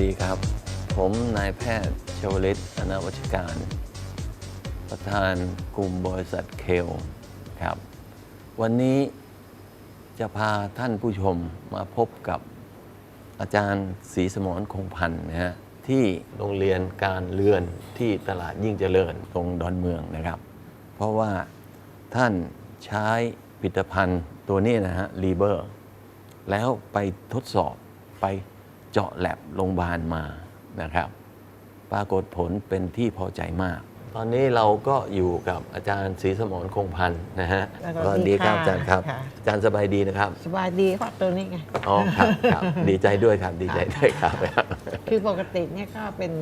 ดีครับ ผมนายแพทย์ชวลิตอนาวัชการ ประธานกลุ่มบริษัทเคลครับ วันนี้จะพาท่านผู้ชมมาพบกับอาจารย์ศรีสมรคงพันธ์นะฮะที่โรงเรียนการเรือนที่ตลาดยิ่งเจริญตรงดอนเมืองนะครับ เพราะว่าท่านใช้ผลิตภัณฑ์ตัวนี้นะฮะรีเบอร์ แล้วไปทดสอบไป เจาะแลบโรงพยาบาลมานะครับ ปรากฏผลเป็นที่พอใจมาก ตอนนี้เราก็อยู่กับอาจารย์ศรีสมรคงพันธ์นะฮะสวัสดีครับค่ะอาจารย์ครับ ค่ะ อาจารย์สบายดีนะครับ สบายดีเพราะตัวนี้ไง อ๋อครับครับ ดีใจด้วยครับ ดีใจด้วยครับ คือปกติเนี่ยก็เป็น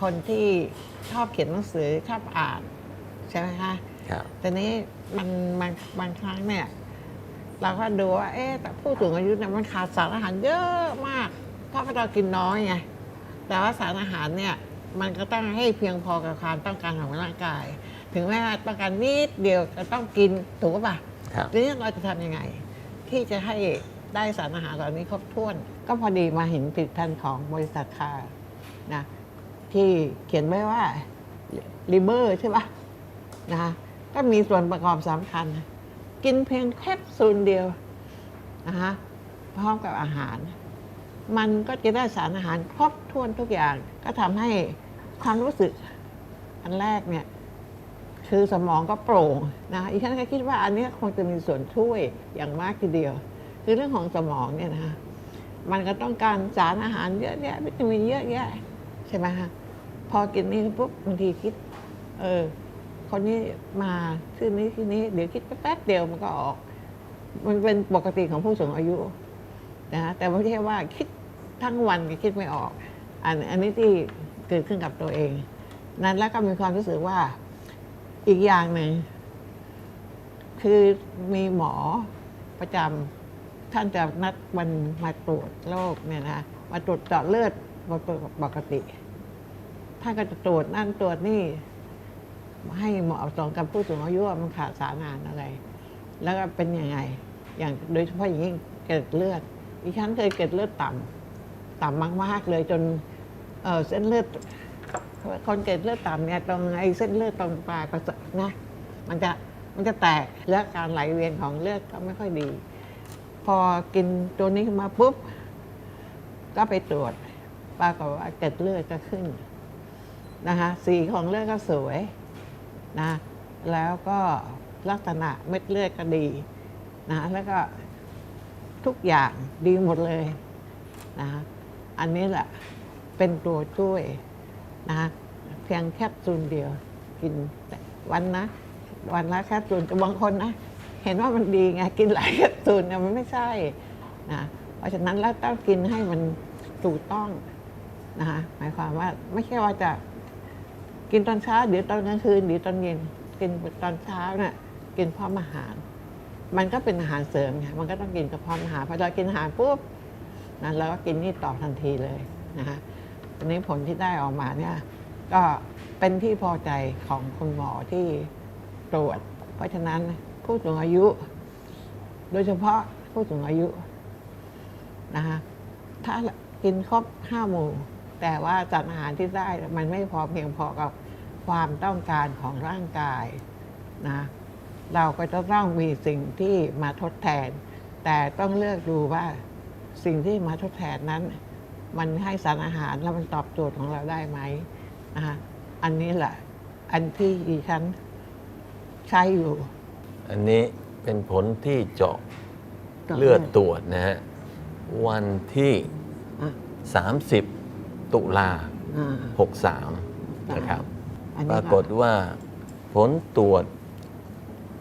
คนที่ชอบเขียนหนังสือชอบอ่านใช่ไหมคะครับ แต่นี้มันบางบางครั้งเนี่ย เราก็ดูว่าเอ๊ะแต่ผู้สูงอายุเนี่ยมันขาดสารอาหารเยอะมาก เพราะว่าเรากินน้อยไง แต่ว่าสารอาหารเนี่ยมันก็ต้องให้เพียงพอกับความต้องการของร่างกาย ถึงแม้ว่าต้องการนิดเดียวจะต้องกินถูกป่ะครับทีนี้เราจะทำยังไง ที่จะให้ได้สารอาหารเหล่านี้ครบถ้วน ก็พอดีมาเห็นผลิตภัณฑ์ของบริษัทคานะที่เขียนไว้ว่าลิเบอร์ใช่ปะนะคะก็มีส่วนประกอบสำคัญ กินเพียงแคปซูลเดียวนะคะพร้อมกับอาหาร มันก็จะได้สารอาหารครบถ้วนทุกอย่าง ก็ทำให้ความรู้สึกอันแรกเนี่ยคือสมองก็โปร่งนะอีกท่านก็คิดว่าอันนี้คงจะมีส่วนช่วยอย่างมากทีเดียว คือเรื่องของสมองเนี่ยนะคะมันก็ต้องการสารอาหารเยอะแยะวิตามินเยอะแยะใช่ไหมคะพอกินนี่ปุ๊บบางทีคิด เออ คนนี้มาชื่อนี้ที่นี้ เดี๋ยวคิดแป๊บเดียวมันก็ออก มันเป็นปกติของผู้สูงอายุนะฮะแต่ไม่ใช่ว่าคิด ทั้งวันก็คิดไม่ออก อันอันนี้ที่เกิดขึ้นกับตัวเอง นั้นแล้วก็มีความรู้สึกว่าอีกอย่างหนึ่งคือมีหมอประจำท่านจะนัดวันมาตรวจโรคเนี่ยนะมาตรวจเจาะเลือดปกติ ท่านก็จะตรวจนั่นตรวจนี่ ให้เหมาะสมกับผู้สูงอายุว่ามันขาดสารอาหารอะไร แล้วก็เป็นยังไง อย่างโดยเฉพาะอย่างยิ่งเกล็ดเลือดดิฉันเคยเกล็ดเลือดต่ำ ต่ำมากๆเลยจนเเส้นเลือดคนเกล็ดเลือดต่ำเนี่ยตรงไอ้เส้นเลือดตรงปลายประสาทนะมันจะมันจะแตกและการไหลเวียนของเลือดก็ไม่ค่อยดี พอกินตัวนี้มาปุ๊บ ก็ไปตรวจปรากฏว่าเกล็ดเลือดก็ขึ้นนะคะสีของเลือดก็สวยนะแล้วก็ลักษณะเม็ดเลือดก็ดีนะแล้วก็ทุกอย่างดีหมดเลยนะ อันนี้แหละเป็นตัวช่วยนะคะเพียงแคปซูลเดียวกินวันนะ วันละแคปซูลแต่บางคนนะ เห็นว่ามันดีไงกินหลายแคปซูลเนี่ยมันไม่ใช่นะเพราะฉะนั้นแล้วต้องกินให้มันถูกต้องนะคะหมายความว่าไม่ใช่ว่าจะกินตอนเช้าเดี๋ยวตอนกลางคืนเดี๋ยวตอนเย็น กินตอนเช้าเนี่ยกินพร้อมอาหาร มันก็เป็นอาหารเสริมไงมันก็ต้องกินกับพร้อมอาหารพอเรากินอาหารปุ๊บ นะเราก็กินนี่ต่อทันทีเลยนะคะทีนี้ผลที่ได้ออกมาเนี่ยก็เป็นที่พอใจของคุณหมอที่ตรวจ เพราะฉะนั้นผู้สูงอายุ โดยเฉพาะผู้สูงอายุนะคะถ้ากินครบห้าหมู่ แต่ว่าสารอาหารที่ได้มันไม่พอเพียงพอกับความต้องการของร่างกายนะเราก็จะต้องมีสิ่งที่มาทดแทน แต่ต้องเลือกดูว่า สิ่งที่มาทดแทนนั้น มันให้สารอาหารแล้วมันตอบโจทย์ของเราได้ไหมนะคะอันนี้แหละ อันที่ดิฉันใช้อยู่ อันนี้เป็นผลที่เจาะเจาะเลืเลืออดดตรวจนะฮะ วันที่อะ30 ตุลาอ่า63 นะครับอันนี้ปรากฏว่าผลตรวจ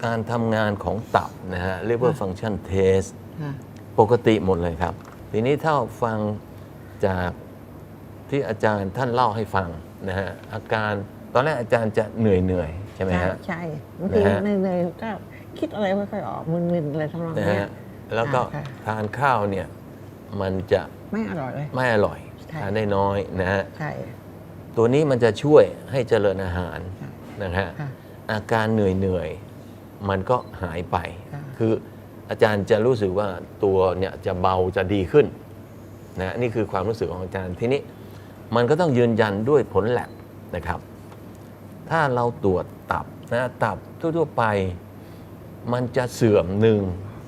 การทำงานของตับนะฮะ liver function test ค่ะ ปกติหมดเลยครับ ทีนี้ถ้าฟังจากที่อาจารย์ท่านเล่าให้ฟังนะฮะอาการตอนแรกอาจารย์จะเหนื่อยเหนื่อยๆใช่ไหมใช่ฮะใช่บางทีนะฮะ เหนื่อยๆก็คิดอะไรไม่ค่อยออกมึนๆอะไรทำนองนะเนี้ยฮะแล้วก็อ่าค่ะ ทานข้าวเนี่ยมันจะไม่อร่อยเลย ไม่อร่อยใช่ ทานได้น้อยนะฮะใช่ ตัวนี้มันจะช่วยให้เจริญอาหารค่ะนะฮะค่ะอาการเหนื่อยเหนื่อยๆมันก็หายไป ค่ะ คือ อาจารย์จะรู้สึกว่าตัวเนี่ยจะเบาจะดีขึ้นนะนี่คือความรู้สึกของอาจารย์ทีนี้มันก็ต้องยืนยันด้วยผลแลบนะครับ ถ้าเราตรวจตับนะตับทั่วๆไปมันจะเสื่อมหนึ่ง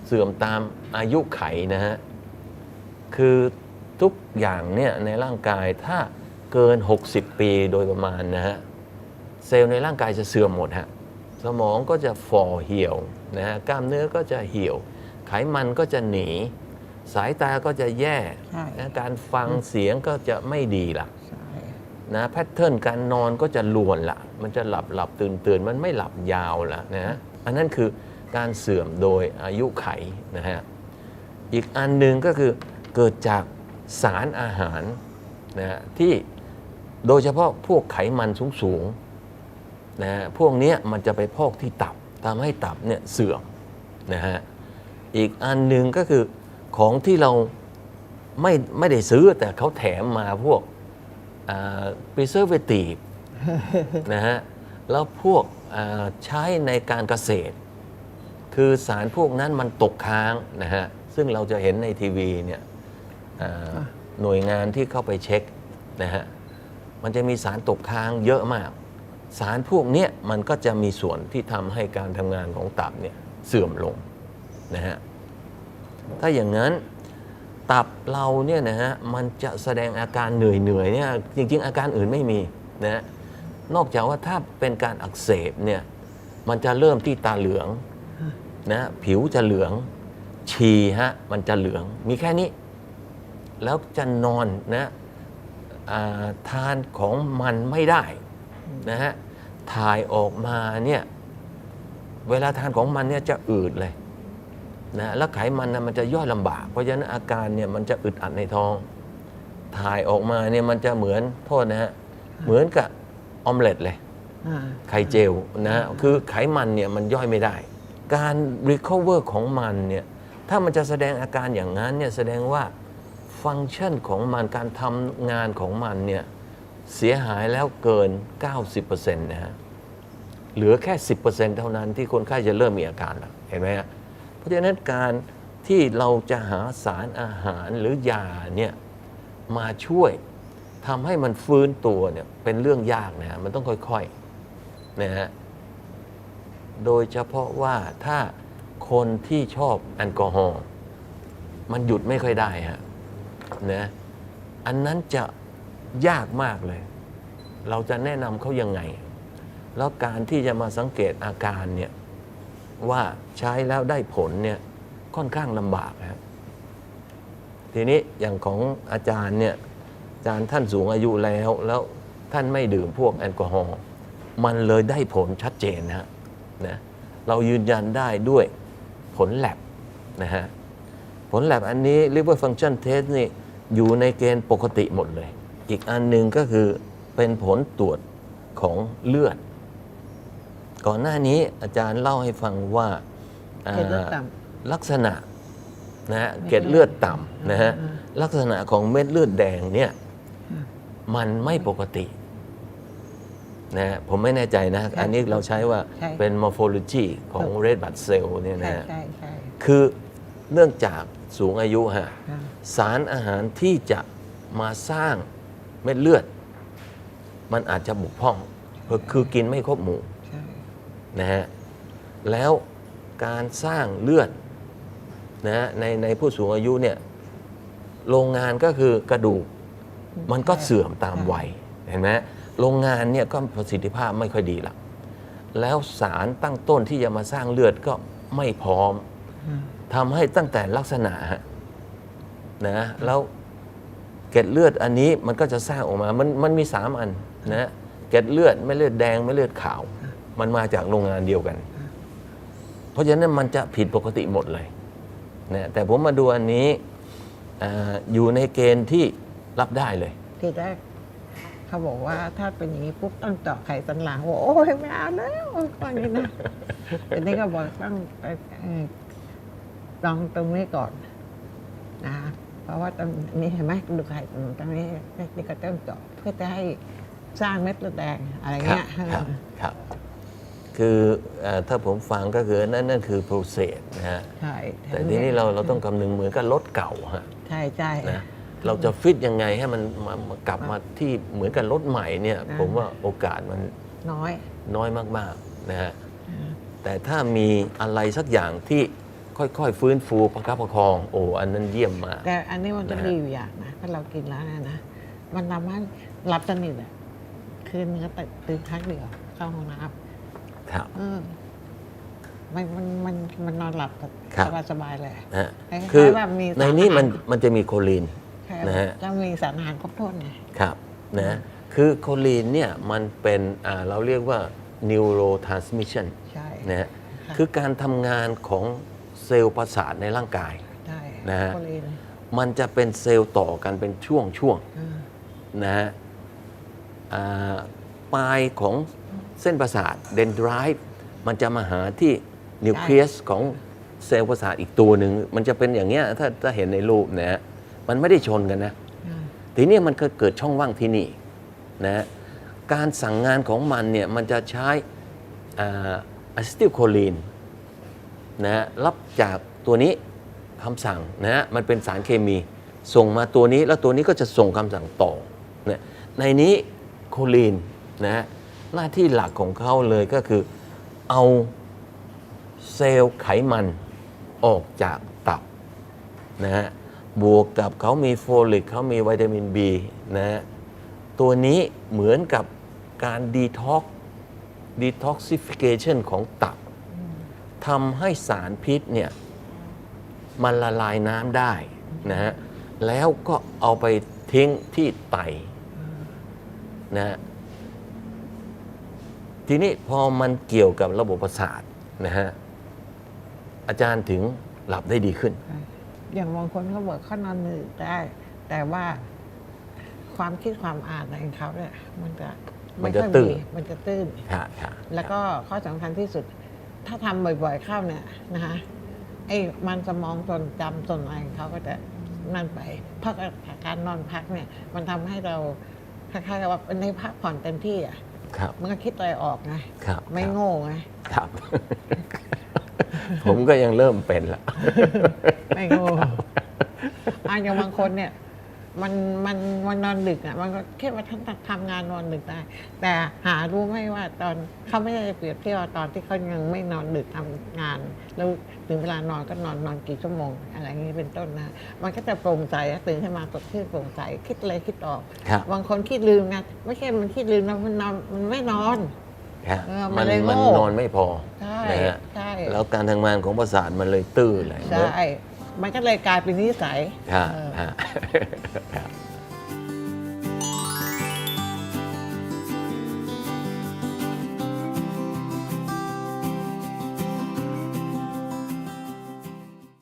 เสื่อมตามอายุไขนะฮะคือทุกอย่างเนี่ยในร่างกายถ้าเกิน 60 ปีโดยประมาณนะฮะเซลล์ในร่างกายจะเสื่อมหมดฮะสมองก็จะฝ่อเหี่ยวนะฮะกล้ามเนื้อก็จะเหี่ยว ไขมันก็จะหนี สายตาก็จะแย่ใช่นะการฟังเสียงก็จะไม่ดีละใช่นะแพทเทิร์นการนอนก็จะลวนละมันจะหลับหลับตื่นตื่นมันไม่หลับยาวละนะอันนั้นคือการเสื่อมโดยอายุไขนะฮะอีกอันหนึ่งก็คือเกิดจากสารอาหารนะฮะที่โดยเฉพาะพวกไขมันสูงๆนะฮะพวกเนี้ยมันจะไปพอกที่ตับทำให้ตับเนี่ยเสื่อมนะฮะ อีกอันหนึ่งก็คือของที่เราไม่ไม่ได้ซื้อแต่เขาแถมมาพวกอ่า preservative นะฮะ แล้วพวกอ่าใช้ในการเกษตร คือสารพวกนั้นมันตกค้างนะฮะ ซึ่งเราจะเห็นในทีวีเนี่ยอ่าหน่วยงานที่เข้าไปเช็คนะฮะ มันจะมีสารตกค้างเยอะมาก สารพวกเนี้ยมันก็จะมีส่วนที่ทำให้การทำงานของตับเนี่ยเสื่อมลง นะฮะถ้าอย่างนั้นตับเราเนี่ยนะฮะมันจะแสดงอาการเหนื่อยเหนื่อยเนี่ยจริง ๆ อาการอื่นไม่มีนะฮะนอกจากว่าถ้าเป็นการอักเสบเนี่ยมันจะเริ่มที่ตาเหลืองนะผิวจะเหลืองฉี่ฮะมันจะเหลืองมีแค่นี้ แล้วจะนอนนะาทานของมันไม่ได้นะฮะถ่ายออกมาเนี่ยเวลาทานของมันเนี่ยจะอืดเลย นะแล้วไขมันนะมันจะย่อยลำบาก เพราะฉะนั้นอาการเนี่ยมันจะอึดอัดในท้อง ถ่ายออกมาเนี่ยมันจะเหมือนโทษนะฮะเหมือนกับออมเล็ตเลยอ่าไข่เจลนะฮะคือไขมันเนี่ยมันย่อยไม่ได้ การ recover ของมันเนี่ยถ้ามันจะแสดงอาการอย่างนั้นเนี่ยแสดงว่าฟังก์ชันของมันการทำงานของมันเนี่ยเสียหายแล้วเกิน 90%นะฮะเหลือแค่ 10%เท่านั้นที่คนไข้จะเริ่มมีอาการแล้วเห็นไหมฮะเพ ราะฉะนั้นการที่เราจะหาสารอาหารหรือยาเนี่ยมาช่วยทำให้มันฟื้นตัวเนี่ยเป็นเรื่องยากนะฮะมันต้องค่อยๆนะฮะโดยเฉพาะว่าถ้าคนที่ชอบแอลกอฮอล์มันหยุดไม่ค่อยได้ฮะนะอันนั้นจะยากมากเลย เราจะแนะนำเขายังไง แล้วการที่จะมาสังเกตอาการเนี่ย ว่าใช้แล้วได้ผลเนี่ยค่อนข้างลำบากนะครับทีนี้อย่างของอาจารย์เนี่ยอาจารย์ท่านสูงอายุแล้วแล้วท่านไม่ดื่มพวกแอลกอฮอล์มันเลยได้ผลชัดเจนนะฮะนะเรายืนยันได้ด้วยผลแลบนะฮะผลแลบอันนี้ liver function test นี่อยู่ในเกณฑ์ปกติหมดเลย อีกอันหนึ่งก็คือเป็นผลตรวจของเลือด ก่อนหน้านี้อาจารย์เล่าให้ฟังว่าอ่าเกล็ดเลือดต่ลักษณะนะฮะเกล็ดเลือดต่ำนะฮะอ่าลักษณะของเม็ดเลือดแดงเนี่ยอ่ามันไม่ปกตินะฮะผมไม่แน่ใจนะ อันนี้เราใช้ว่าใช่เป็น morphology ของ red blood cell เนี่ยใช่นะฮะใช่ใช่คือเนื่องจากสูงอายุฮะอ่าสารอาหารที่จะมาสร้างเม็ดเลือด มันอาจจะบุกพร่องคือกินไม่ครบหมู่ใช่ นะฮะแล้วการสร้างเลือดนะฮะในในผู้สูงอายุเนี่ยโรงงานก็คือกระดูกมันก็เสื่อมตามวัยเห็นไหมโรงงานเนี่ยก็ประสิทธิภาพไม่ค่อยดีละแล้วสารตั้งต้นที่จะมาสร้างเลือดก็ไม่พร้อมอ่าทำให้ตั้งแต่ลักษณะนะแล้วเกล็ดเลือดอันนี้มันก็จะสร้างออกมา มันมันมีสามอันนะเกล็ดเลือดไม่เลือดแดงไม่เลือดขาว มันมาจากโรงงานเดียวกัน เพราะฉะนั้นมันจะผิดปกติหมดเลยนะแต่ผมมาดูอันนี้อาอยู่ในเกณฑ์ที่รับได้เลย ทีแรกเขาบอกว่าถ้าเป็นอย่างนี้ปุ๊บต้องเจาะไขสันหลังบอกโอ้ยไม่เอาแล้วว่าอย่างนี้นะทีนี้ก็บอกต้องไปเอ่อลองตรงนี้ก่อนนะเพราะว่าตรงนี้เห็นไหมดูไข่ตรงนี้นี่ก็ต้องเจาะเพื่อจะให้สร้างเม็ดเลือดแดงอะไรครัเงี้ยครับ ครับคือเออถ้าผมฟังก็คือนั่นนั่นคือ process นะฮะ ใช่แต่ทีนี้เราเราต้องคำนึงเหมือนกับรถเก่าฮะใช่ใช่ นะเราจะฟิตยังไงให้มันมามากลับมาที่เหมือนกับรถใหม่เนี่ยอ่าผมว่าโอกาสมันน้อยน้อยมากๆนะฮะอ่าแต่ถ้ามีอะไรสักอย่างที่ค่อยๆ ฟื้นฟูประคับประคอง โอ้อันนั้นเยี่ยมมาก แต่อันนี้มันก็นะฮะ ดีอยู่อย่างนะถ้าเรากินแล้วนะนะ มันทำให้หลับสนิทอะคืนนึงก็ตื่นครั้งเดียวเข้าห้องน้ ครับำเออมันมันมันมันนอนหลับครับสบายสบายๆเลยนะฮะคล้ายๆคือแบบมีสารในนี้มันอาหารมันจะมีโคลีนใช่นะฮะจะมีสารอาหารครบถ้วนไง ครับนะคือโคลีนเนี่ยมันเป็นอ่าเราเรียกว่า neurotransmission ใช่นะฮะค่ะคือการทำงานของเซลล์ประสาทในร่างกาย ใช่นะฮะ โคลีนมันจะเป็นเซลล์ต่อกันเป็นช่วงช่วงๆอ่านะฮะอ่าปลายของ เส้นประสาทเดน d ร i v e มันจะมาหาที่นิวเคลียสของเซลล์ประสาทอีกตัวหนึ่งมันจะเป็นอย่างเงี้ยถ้าถ้าเห็นในรูปนะฮะมันไม่ได้ชนกันนะอ่าทีนี้มันก็เกิดช่องว่างที่นี่นะฮะการสั่งงานของมันเนี่ยมันจะใช้อะซิติลโคลีนนะฮะรับจากตัวนี้คำสั่งนะฮะมันเป็นสารเคมีส่งมาตัวนี้แล้วตัวนี้ก็จะส่งคำสั่งต่อนะในนี้โคลีนนะฮะ หน้าที่หลักของเขาเลยก็คือเอาเซลล์ไขมันออกจากตับนะฮะบวกกับเขามีโฟลิกเขามีวิตามิน B นะฮะตัวนี้เหมือนกับการดีท็อกดีท็อกซิฟิเคชันของตับทำให้สารพิษเนี่ยมันละลายน้ำได้นะฮะแล้วก็เอาไปทิ้งที่ไตนะฮะ ทีนี้พอมันเกี่ยวกับระบบประสาทนะฮะอาจารย์ถึงหลับได้ดีขึ้น อย่างบางคนเขาบอกเขานอนหนืดได้ แต่ว่าความคิดความอ่านอะไรของเขาเนี่ยมันจะมันจะไค่อยตื้นมันจะตื้นค่ะค่ะแล้วก็ข้อสำคัญที่สุด ถ้าทำบ่อยๆเข้าเนี่ยนะคะไอ้มันสมองส่วนจำส่วนอะไรของเขาก็จะนั่นไปเพราะการนอนพักเนี่ย มันทำให้เราคล้ายๆกับว่าในพักผ่อนเต็มที่อะ ครับ มันก็คิดอะไรออกไงครับไม่ครับโง่ไงครับ ผมก็ยังเริ่มเป็นละไม่โง่อะอย่างบางคนเนี่ย มันมันมันนอนดึกอะมันก็คิดว่าท่านทำงานนอนดึกได้ แต่หารู้ไหมว่าตอนเขาไม่ได้เปรียบเทียบว่าตอนที่เขายังไม่นอนดึกทำงาน แล้วถึงเวลานอนก็นอนนอนกี่ชั่วโมง อะไรอย่างนี้เป็นต้นนะ มันก็จะโปร่งใจอะตื่นขึ้นมาสดชื่นโปร่งใสคิดอะไรคิดออกครับบางคนคิดลืมไงไม่ใช่มันคิดลืมนะมันนอนมันไม่นอนครับเออมัมันนเลยโง่มันนอนไม่พอใช่นะฮะใช่แล้วการทำงานของประสาทมันเลยตื้อเลยใช่ มันก็เลยกลายเป็นนิสัยครับเออ ฮะครับ